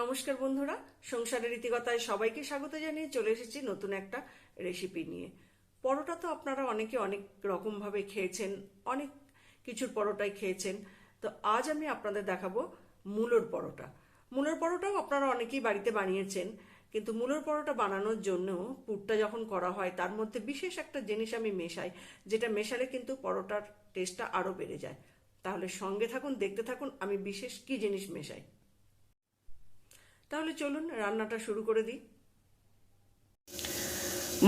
নমস্কার বন্ধুরা, সংসারের রীতিকতায় সবাইকে স্বাগত জানিয়ে চলে এসেছি নতুন একটা রেসিপি নিয়ে। পরোটা তো আপনারা অনেকে অনেক রকমভাবে খেয়েছেন, অনেক কিছুর পরোটাই খেয়েছেন। তো আজ আমি আপনাদের দেখাবো মূলোর পরোটা। মূলোর পরোটাও আপনারা অনেকেই বাড়িতে বানিয়েছেন, কিন্তু মূলোর পরোটা বানানোর জন্য পুরটা যখন করা হয়, তার মধ্যে বিশেষ একটা জিনিস আমি মেশাই, যেটা মেশালে কিন্তু পরোটার টেস্টটা আরও বেড়ে যায়। তাহলে সঙ্গে থাকুন, দেখতে থাকুন, আমি বিশেষ কি জিনিস মেশাই। তাহলে চলুন রান্নাটা শুরু করে দিই।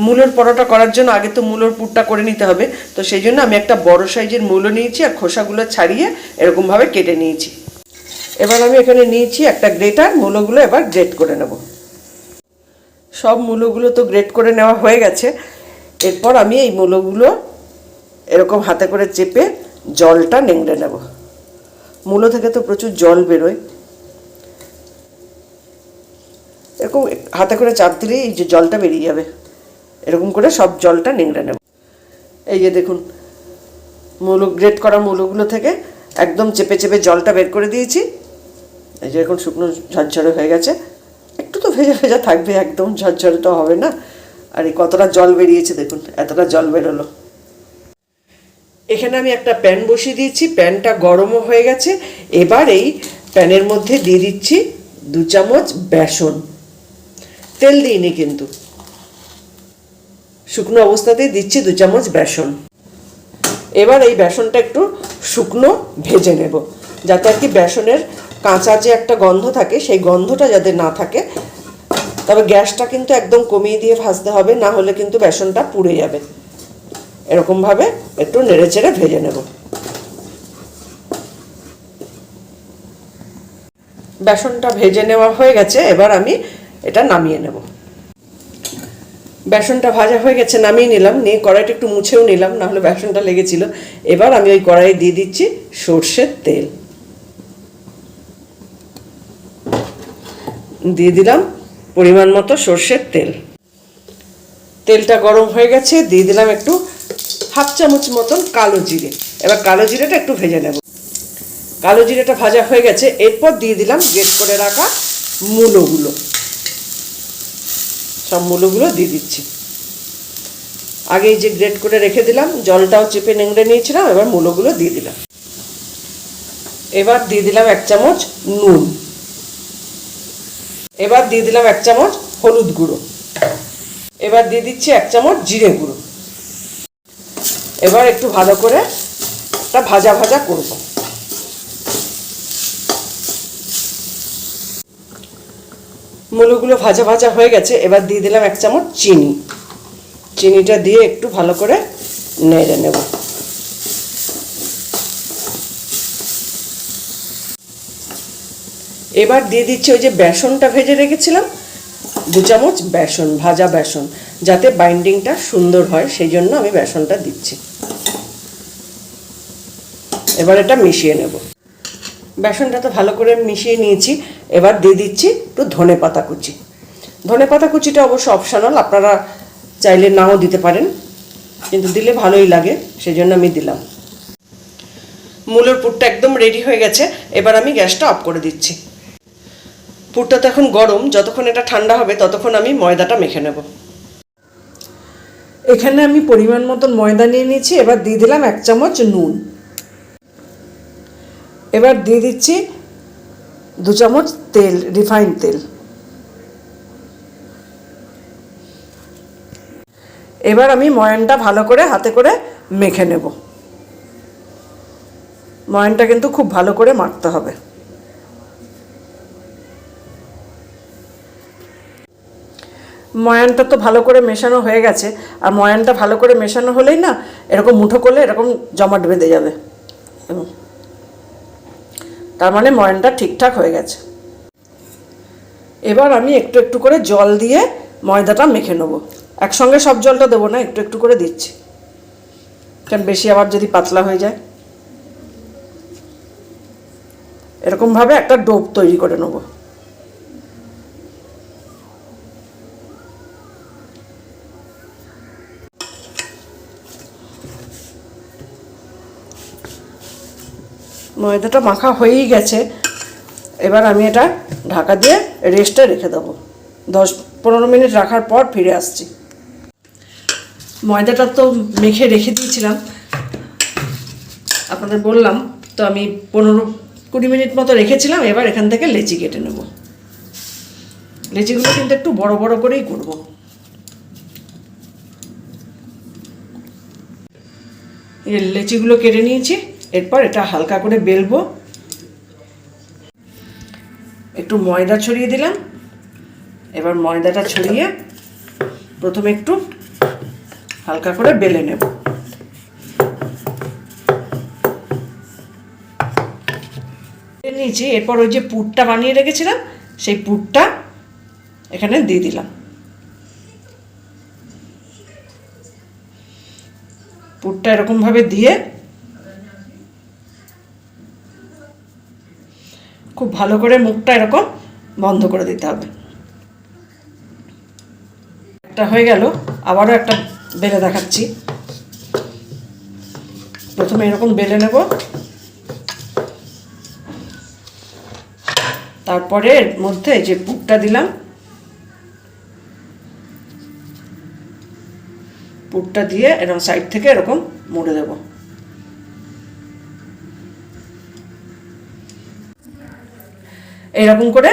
মূলোর পরোটা করার জন্য আগে তো মূলোর পুরটা করে নিতে হবে। তো সেই জন্য আমি একটা বড় সাইজের মূলো নিয়েছি আর খোসাগুলো ছাড়িয়ে এরকমভাবে কেটে নিয়েছি। এবার আমি এখানে নিয়েছি একটা গ্রেটার, মূলোগুলো এবার গ্রেট করে নেব। সব মূলোগুলো তো গ্রেট করে নেওয়া হয়ে গেছে। এরপর আমি এই মূলোগুলো এরকম হাতে করে চেপে জলটা নেংড়ে নেব। মূলো থেকে তো প্রচুর জল বেরোয়। এরকম হাতে করে চাপ দিলেই এই যে জলটা বেরিয়ে যাবে। এরকম করে সব জলটা নেংড়ে নেব। এই যে দেখুন, মূলো গ্রেট করা মূলোগুলো থেকে একদম চেপে চেপে জলটা বের করে দিয়েছি। এই যে এখন শুকনো ঝরঝরে হয়ে গেছে। একটু তো ভেজা ভেজা থাকবে, একদম ঝরঝরে তো হবে না। আর এই কতটা জল বেরিয়েছে দেখুন, এতটা জল বেরোলো। এখানে আমি একটা প্যান বসিয়ে দিয়েছি, প্যানটা গরমও হয়ে গেছে। এবার এই প্যানের মধ্যে দিয়ে দিচ্ছি দু চামচ বেসন। তেল দিইনি কিন্তু। শুকনো অবস্থাতেই দিচ্ছি দু চামচ বেসন। এবার এই বেসনটা একটু শুকনো ভেজে নেব, যাতে আর কি বেসনের কাঁচা যে একটা গন্ধ থাকে, সেই গন্ধটা যাতে না থাকে। তবে গ্যাসটা কিন্তু একদম কমিয়ে দিয়ে ভাজতে হবে, না হলে কিন্তু বেসনটা পুড়ে যাবে। এরকমভাবে একটু নেড়ে চেড়ে ভেজে নেব। বেসনটা ভেজে নেওয়া হয়ে গেছে, এবার আমি এটা নামিয়ে নেব। বেসনটা ভাজা হয়ে গেছে, নামিয়ে নিলাম। নিয়ে কড়াইটা একটু মুছেও নিলাম, নাহলে বেসনটা লেগেছিল। এবার আমি ওই কড়াইয়ে দিয়ে দিচ্ছি সর্ষের তেল। দিয়ে দিলাম পরিমাণ মতো সর্ষের তেল। তেলটা গরম হয়ে গেছে, দিয়ে দিলাম একটু হাফ চামচ মতন কালো জিরে। এবার কালো জিরেটা একটু ভেজে নেব। কালো জিরেটা ভাজা হয়ে গেছে, এরপর দিয়ে দিলাম গ্রেট করে রাখা মূলোগুলো। সব মূলোগুলো দিয়ে দিচ্ছি। আগে যে গ্রেট করে রেখে দিলাম, জলটাও চেপে নেংড়ে নিয়েছিলাম, এবার মূলোগুলো দিয়ে দিলাম। এবার দিয়ে দিলাম এক চামচ নুন। এবার দিয়ে দিলাম এক চামচ হলুদ গুঁড়ো। এবার দিয়ে দিচ্ছি এক চামচ জিরে গুঁড়ো। এবার একটু ভালো করে একটা ভাজা ভাজা করব। মূলগুলো ভাজা ভাজা হয়ে গেছে, এবার দিয়ে দিলাম এক চামচ চিনি। চিনিটা দিয়ে একটু ভালো করে নেড়ে নেব। এবার দিয়ে দিচ্ছি ওই যে বেসনটা ভেজে রেখেছিলাম, দু চামচ বেসন, ভাজা বেসন, যাতে বাইন্ডিংটা সুন্দর হয়, সেই জন্য আমি বেসনটা দিচ্ছি। এবার এটা মিশিয়ে নেব। বেসনটা তো ভালো করে মিশিয়ে নিয়েছি। এবার দিয়ে দিচ্ছি একটু ধনে পাতা কুচি। ধনে পাতা কুচিটা অবশ্য অপশানাল আপনারা চাইলে নাও দিতে পারেন, কিন্তু দিলে ভালোই লাগে সেই জন্য আমি দিলাম। মূলের পুরটা একদম রেডি হয়ে গেছে, এবার আমি গ্যাসটা অফ করে দিচ্ছি। পুরটা তো এখন গরম, যতক্ষণ এটা ঠান্ডা হবে ততক্ষণ আমি ময়দাটা মেখে নেব। এখানে আমি পরিমাণ মতন ময়দা নিয়ে নিয়েছি, এবার দিয়ে দিলাম এক চামচ নুন। এবার দিয়ে দিচ্ছি দু চামচ তেল রিফাইন তেল। এবার আমি ময়ানটা ভালো করে হাতে করে মেখে নেব। ময়ানটা কিন্তু খুব ভালো করে মাখতে হবে। ময়ানটা তো ভালো করে মেশানো হয়ে গেছে। আর ময়ানটা ভালো করে মেশানো হলেই না, এরকম মুঠো করলে এরকম জমাট বেঁধে যাবে। তার মানে ময়নটা ঠিকঠাক হয়ে গেছে। এবার আমি একটু একটু করে জল দিয়ে ময়দাটা মেখে নেব। একসঙ্গে সব জলটা দেবো না, একটু একটু করে দিচ্ছি। কারণ বেশি আবার যদি পাতলা হয়ে যায়। এরকমভাবে একটা ডোব তৈরি করে নেব। ময়দাটা মাখা হয়েই গেছে। এবার আমি এটা ঢাকা দিয়ে রেস্টে রেখে দেবো। দশ, পনেরো মিনিট রাখার পর ফিরে আসছি। ময়দাটা তো মেখে রেখে দিয়েছিলাম। আপনাদের বললাম, তো আমি পনেরো কুড়ি মিনিট মতো রেখেছিলাম, এবার এখান থেকে লেচি কেটে নেব। লেচিগুলো কিন্তু একটু বড় বড় করেই করব। লেচিগুলো কেটে নিয়েছি। এরপর এটা হালকা করে বেলবো। একটু ময়দা ছড়িয়ে দিলাম। এবার ময়দাটা ছড়িয়ে প্রথমে একটু হালকা করে বেলে নেব। নিয়েছি, এরপর ওই যে পুরটা বানিয়ে রেখেছিলাম, সেই পুরটা এখানে দিয়ে দিলাম। পুরটা এরকমভাবে দিয়ে ভালো করে মুখটা এরকম বন্ধ করে দিতে হবে। একটা হয়ে গেল, আবারও একটা বেলে দেখাচ্ছি। প্রথমে এরকম বেলে নেব। তারপরে এর মধ্যে যে পুরটা দিলাম, পুরটা দিয়ে এরকম সাইড থেকে এরকম মুড়ে দেব। এরকম করে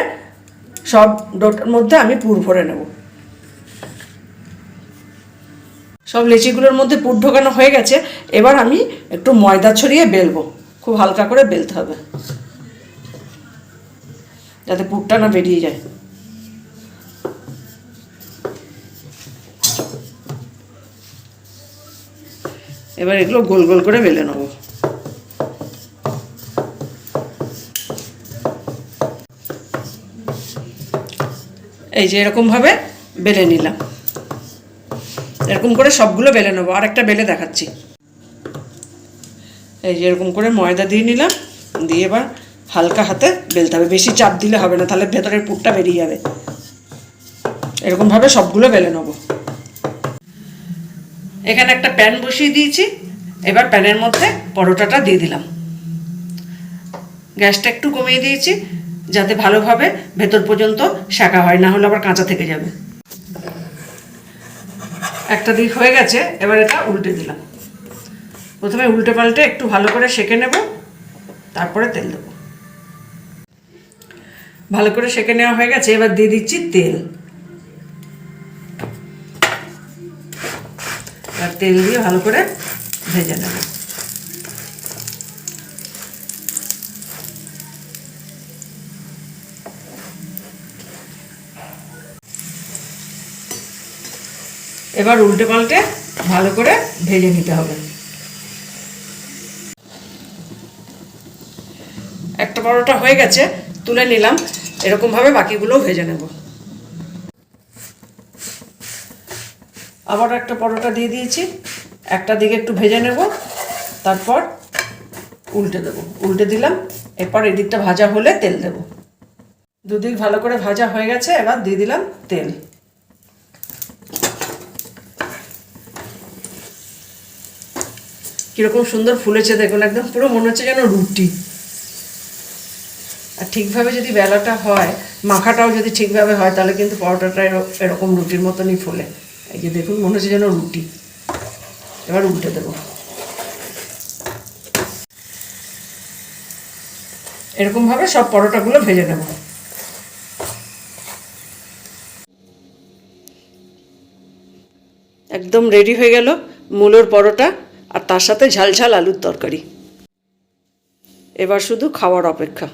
সব ডোটার মধ্যে আমি পুর ভরে নেব। সব লেচিগুলোর মধ্যে পুর ঢোকানো হয়ে গেছে। এবার আমি একটু ময়দা ছড়িয়ে বেলবো। খুব হালকা করে বেলতে হবে। যাতে পুরটা না বেরিয়ে যায়। এবার এগুলো গোল গোল করে বেলে নেব। এই যে এরকমভাবে বেলে নিলাম। এরকম করে সবগুলো বেলে নেব। আর একটা বেলে দেখাচ্ছি। এই যে এরকম করে ময়দা দিয়ে নিলাম। দিয়ে এবার হালকা হাতে বেলতে হবে। বেশি চাপ দিলে হবে না, তাহলে ভেতরের পুরটা বেরিয়ে যাবে। এরকমভাবে সবগুলো বেলে নেব। এখানে একটা প্যান বসিয়ে দিয়েছি। এবার প্যানের মধ্যে পরোটাটা দিয়ে দিলাম। গ্যাসটা একটু কমিয়ে দিয়েছি। যাতে ভালোভাবে ভেতর পর্যন্ত শাঁকা হয়, না হলে আবার কাঁচা থেকে যাবে। একটা দিক হয়ে গেছে, এবার এটা উল্টে দিলাম। প্রথমে উল্টে পাল্টে একটু ভালো করে সেঁকে নেব, তারপরে তেল দেবো। ভালো করে সেঁকে নেওয়া হয়ে গেছে, এবার দিয়ে দিচ্ছি তেল। তেল দিয়ে ভালো করে ভেজে নেব। এবার উল্টে পাল্টে ভালো করে ভেজে নিতে হবে। একটা পরোটা হয়ে গেছে, তুলে নিলাম এরকমভাবে বাকিগুলোও ভেজে নেব। আবার একটা পরোটা দিয়ে দিয়েছি, একটা দিকে একটু ভেজে নেব, তারপর উল্টে দেব। উল্টে দিলাম, এরপর এদিকটা ভাজা হলে তেল দেব। দুদিক ভালো করে ভাজা হয়ে গেছে, এবার দিয়ে দিলাম তেল। কীরকম সুন্দর ফুলেছে দেখুন, একদম পুরো মনে হচ্ছে যেন রুটি। আর ঠিকভাবে যদি বেলাটা হয়, মাখাটাও যদি ঠিকভাবে হয়, তাহলে কিন্তু পরোটাটা এর- এরকম রুটির মতনই ফোলে। এই যে দেখুন, মনে হচ্ছে যেন রুটি। এবার উল্টে দেবো। এরকমভাবে সব পরোটাগুলো ভেজে নেব। একদম রেডি হয়ে গেল মূলোর পরোটা আর তার সাথে ঝাল ঝাল আলুর তরকারি। এবার শুধু খাওয়ার অপেক্ষা।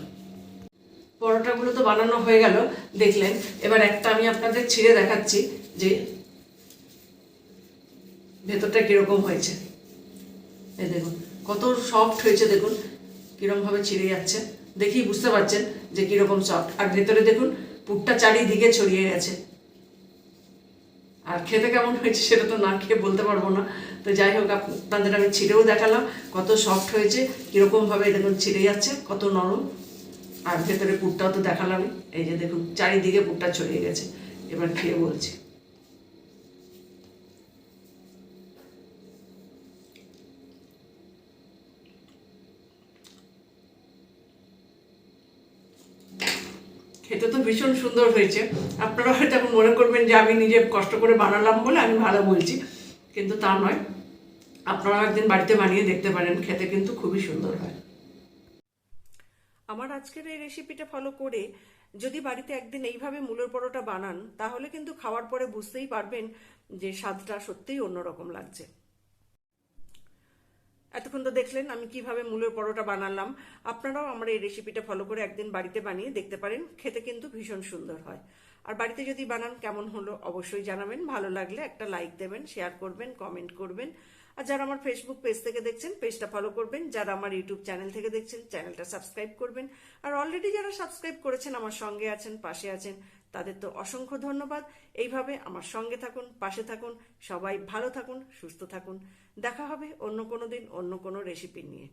পরোটাগুলো তো বানানো হয়ে গেল, দেখলেন। এবার একটা আমি আপনাদের ছিঁড়ে দেখাচ্ছি যে ভেতরটা কীরকম হয়েছে। এই দেখুন, কত সফট হয়েছে, দেখুন। কিরমভাবে ছিঁড়ে যাচ্ছে। দেখি বুঝতে পারছেন যে কীরকম সফট আর ভেতরে দেখুন, পুরটা চারিদিকে ছড়িয়ে গেছে। আর খেতে কেমন হয়েছে সেটা তো না খেয়ে বলতে পারব না। তো যাই হোক আপনাদের আমি ছিঁড়েও দেখালাম কত সফট হয়েছে, কীরকমভাবে দেখুন ছিঁড়ে যাচ্ছে, কত নরম। আর ভেতরে পুরটাও তো দেখালামই। এই যে দেখুন, চারিদিকে পুরটা ছড়িয়ে গেছে। এবার খেয়ে বলছি। খেতে তো ভীষণ সুন্দর হয়েছে। আপনারা হয়তো এখন মনে করবেন যে আমি নিজে কষ্ট করে বানালাম বলে আমি ভালো বলছি, কিন্তু তা নয়। আপনারা একদিন বাড়িতে বানিয়ে দেখতে পারেন, খেতে কিন্তু খুবই সুন্দর হয়। আমার আজকের এই রেসিপিটা ফলো করে যদি বাড়িতে একদিন এইভাবে মূলের পরোটা বানান, তাহলে কিন্তু খাওয়ার পরে বুঝতেই পারবেন যে স্বাদটা সত্যিই অন্যরকম লাগছে। এতক্ষণ তো দেখলেন আমি কীভাবে মূলের পরোটা বানালাম। আপনারাও আমার এই রেসিপিটা ফলো করে একদিন বাড়িতে বানিয়ে দেখতে পারেন, খেতে কিন্তু ভীষণ সুন্দর হয়। আর বাড়িতে যদি বানান, কেমন হলো অবশ্যই জানাবেন। ভালো লাগলে একটা লাইক দেবেন শেয়ার করবেন কমেন্ট করবেন। আর যারা আমার ফেসবুক পেজ থেকে দেখছেন পেজটা ফলো করবেন। যারা আমার ইউটিউব চ্যানেল থেকে দেখছেন চ্যানেলটা সাবস্ক্রাইব করবেন। আর অলরেডি যারা সাবস্ক্রাইব করেছেন, আমার সঙ্গে আছেন, পাশে আছেন তাদের তো অসংখ্য ধন্যবাদ। এইভাবে আমার সঙ্গে থাকুন, পাশে থাকুন, সবাই ভালো থাকুন, সুস্থ থাকুন। দেখা হবে অন্য কোনো দিন, অন্য কোনো রেসিপি নিয়ে।